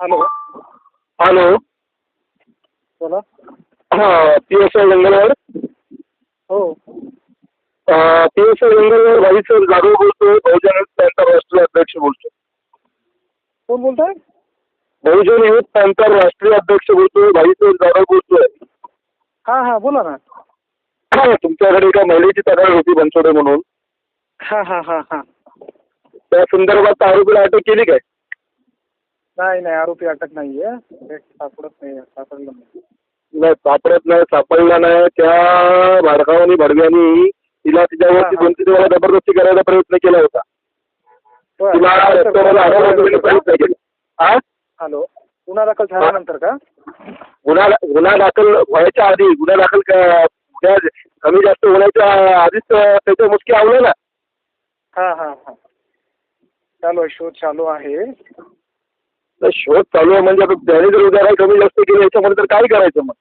Hello hello बोला हां P S I हो. पी एस आय भाईसर जाधव बोलतोय बहुजन युथ पॅन्थर राष्ट्रीय अध्यक्ष बोलतोय. कोण बोलताय? बहुजन युथ पॅन्थर राष्ट्रीय अध्यक्ष बोलतोय भाईसर जाधव बोलतोय. हां हां बोला ना. हा, तुमच्याकडे एका महिलेची तक्रार होती बनसोडे म्हणून. हां हां हां हां. त्या संदर्भात आरोपीला अटक केली काय? नाही नाही आरोपी अटक नाही आहे सापडत नाही सापडलं नाही. नाही सापडत नाही सापडला नाही. त्या भाडकावानी भडव्यानी तिला तिच्यावरती. दोन तीन वेळा जबरदस्ती करायचा प्रयत्न केला होता. तिला रस्त्यावर अडवण्याचा प्रयत्न केला. हा हॅलो गुन्हा दाखल झाल्यानंतर का? गुन्हा गुन्हा दाखल व्हायच्या आधी गुन्हा दाखल कमी जास्त होण्याच्या आधीच त्याच्या मुसकी आवलं ना हां हां हां. चालू आहे शोध चालू आहे. शोध चालू आहे म्हणजे आता त्याने जर उद्या कमी जास्त केलं याच्यामध्ये तर काय करायचं मग?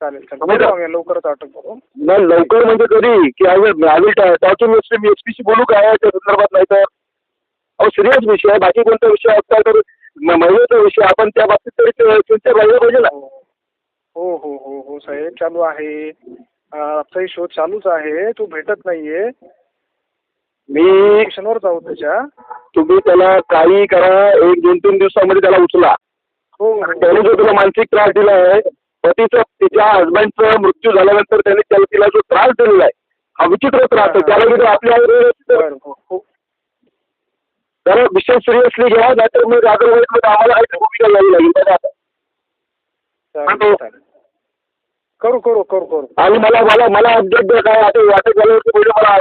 चालेल समजलं? लवकरच अटक करू नाही लवकर म्हणजे कधी की आम्ही आम्ही टाचून मी एस पीशी बोलू काय त्या संदर्भात नाही तर अहो सिरियस विषय आहे बाकी कोणता विषय असता तर म- महिलेचा विषय आपण त्या बाबतीत तरी सिन्सिअर राहिलं पाहिजे ना. हो हो हो हो साहेब चालू आहे. अं, आमचाही शोध चालूच आहे तो भेटत नाहीये. मी स्टेशनवर जाऊ त्याच्या. तुम्ही त्याला काही करा एक दोन तीन दिवसामध्ये त्याला उचला. हो. त्याने जो तुला मानसिक त्रास दिला आहे पतीचा तिच्या हजबंडचा मृत्यू झाल्यानंतर त्याने त्याला तिला जो त्रास दिलेला आहे हा विचित्र त्रास आहे. त्याला जर आपल्या बरं हो हो. त्याला विषय सिरियसली घ्या नाहीतर मग मग आम्हाला काही भूमिका घ्यावी लागेल. बघा आता. करू करू करू करू. आणि मला मला मला अपडेट द्या काय आता वाटत झाल्यावरती पहिले मला